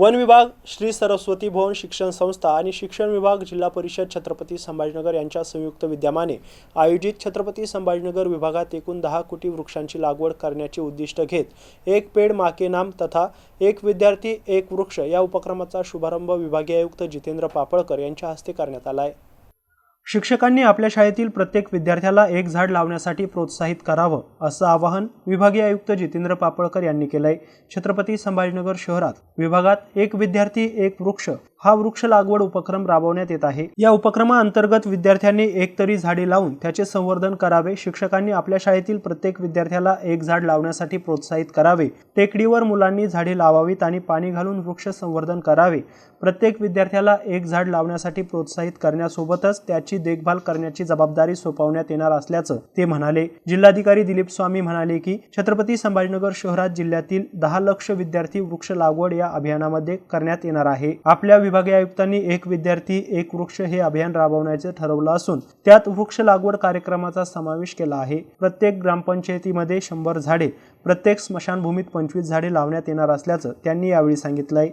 One विभाग श्री सरस्वती भवन शिक्षण संस्था आणि शिक्षण विभाग जिल्हा परिषद छत्रपती संभाजीनगर यांच्या संयुक्त विद्यमाने आयोजित छत्रपती संभाजीनगर विभागात एकूण दहा कोटी वृक्षांची लागवड करण्याचे उद्दिष्ट घेत एक पेड माके नाम तथा एक विद्यार्थी एक वृक्ष या उपक्रमाचा शुभारंभ विभागीय आयुक्त जितेंद्र पापळकर यांच्या हस्ते करण्यात आला आहे. शिक्षकांनी आपल्या शाळेतील प्रत्येक विद्यार्थ्याला एक झाड लावण्यासाठी प्रोत्साहित करावं असं आवाहन विभागीय आयुक्त जितेंद्र पापळकर यांनी केलंय. छत्रपती संभाजीनगर शहरात विभागात एक विद्यार्थी एक वृक्ष हा वृक्ष लागवड उपक्रम राबवण्यात येत आहे. या उपक्रमाअंतर्गत विद्यार्थ्यांनी एक तरी झाडे लावून त्याचे संवर्धन करावे. शिक्षकांनी आपल्या शाळेतील प्रत्येक विद्यार्थ्याला एक झाड लावण्यासाठी प्रोत्साहित करावे. टेकडीवर मुलांनी झाडे लावावीत आणि पाणी घालून वृक्ष संवर्धन करावे. प्रत्येक विद्यार्थ्याला एक झाड लावण्यासाठी प्रोत्साहित करण्यासोबतच त्याची देखभाल करण्याची जबाबदारी सोपवण्यात येणार असल्याचं ते म्हणाले. जिल्हाधिकारी दिलीप स्वामी म्हणाले की छत्रपती संभाजीनगर शहरात जिल्ह्यातील दहा लक्ष विद्यार्थी वृक्ष लागवड या अभियानामध्ये करण्यात येणार आहे. आपल्या विभागीय आयुक्तांनी एक विद्यार्थी एक वृक्ष हे अभियान राबवण्याचे ठरवलं असून त्यात वृक्ष लागवड कार्यक्रमाचा समावेश केला आहे. प्रत्येक ग्रामपंचायतीमध्ये शंभर झाडे प्रत्येक स्मशानभूमीत पंचवीस झाडे लावण्यात येणार असल्याचं त्यांनी यावेळी सांगितलंय.